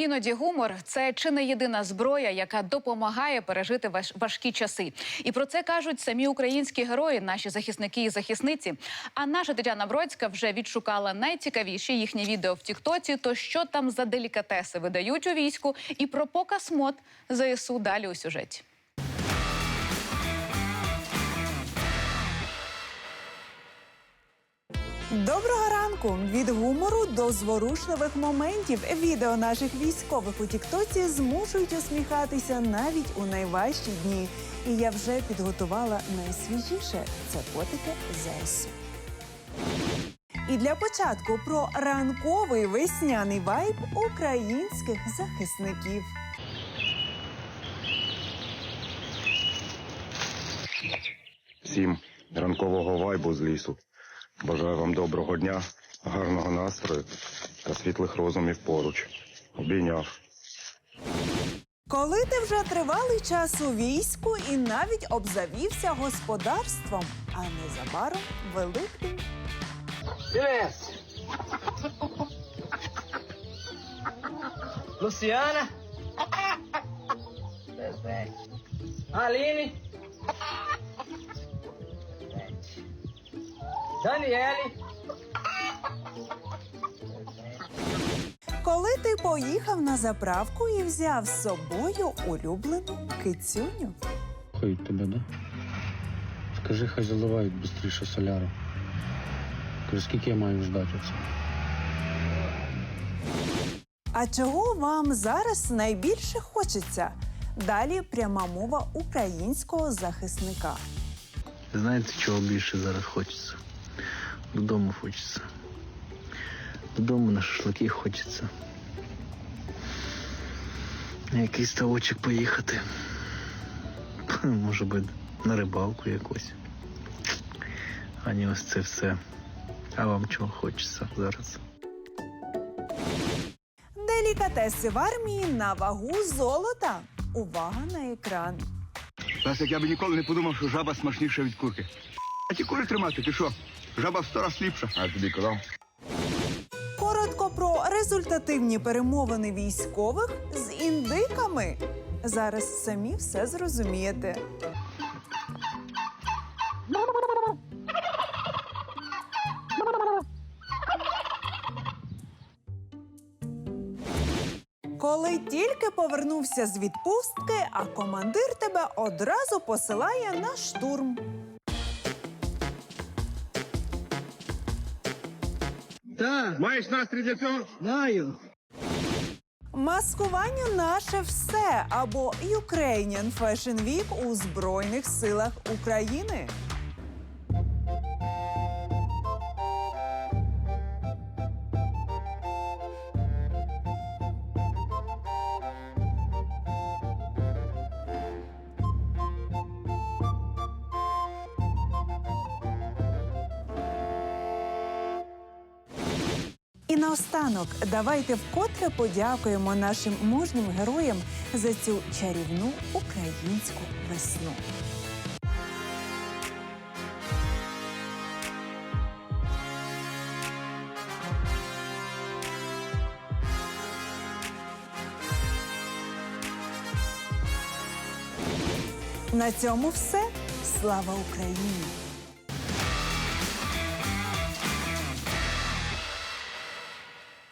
Іноді гумор це чи не єдина зброя, яка допомагає пережити важ- важкі часи. І про це кажуть самі українські герої, наші захисники і захисниці. А наша Тетяна Бродська вже відшукала найцікавіші їхні відео в Тіктоці. То що там за делікатеси видають у війську, і про показ мод ЗСУ далі у сюжеті. Доброго ранку! Від гумору до зворушливих моментів відео наших військових у Тіктоці змушують усміхатися навіть у найважчі дні. І я вже підготувала найсвіжіше це потики ЗСУ. І для початку про ранковий весняний вайб українських захисників. Всім ранкового вайбу з лісу. Бажаю вам доброго дня, гарного настрою та світлих розумів поруч. Обійняв. Коли ти вже тривалий час у війську і навіть обзавівся господарством, а незабаром Великдень. Silêncio. Luciana. Presente. Daniele. Коли ти поїхав на заправку і взяв з собою улюблену кицюню. Ходить тебе, да? Скажи, хай заливають швидше соляру. Кажи, скільки я маю ждати оце? А чого вам зараз найбільше хочеться? Далі пряма мова українського захисника. Знаєте, чого більше зараз хочеться? Додому хочеться. Додому на шашлики хочеться. На якийсь ставочок поїхати. Може би на рибалку якусь. А не ось це все. А вам чого хочеться зараз? Делікатеси в армії на вагу золота. Увага на екран. Лесик, я би ніколи не подумав, що жаба смачніша від курки. А ті кури тримати, ти що? Жаба в сто раз ліпша. А я тобі казав? Коротко про результативні перемовини військових з індиками. Зараз самі все зрозумієте. Коли тільки повернувся з відпустки, а командир тебе одразу посилає на штурм. Так, маєш настрій для цього? Знаю. Маскування наше все або Ukrainian Fashion Week у Збройних силах України. І наостанок давайте вкотре подякуємо нашим мужнім героям за цю чарівну українську весну. На цьому все. Слава Україні!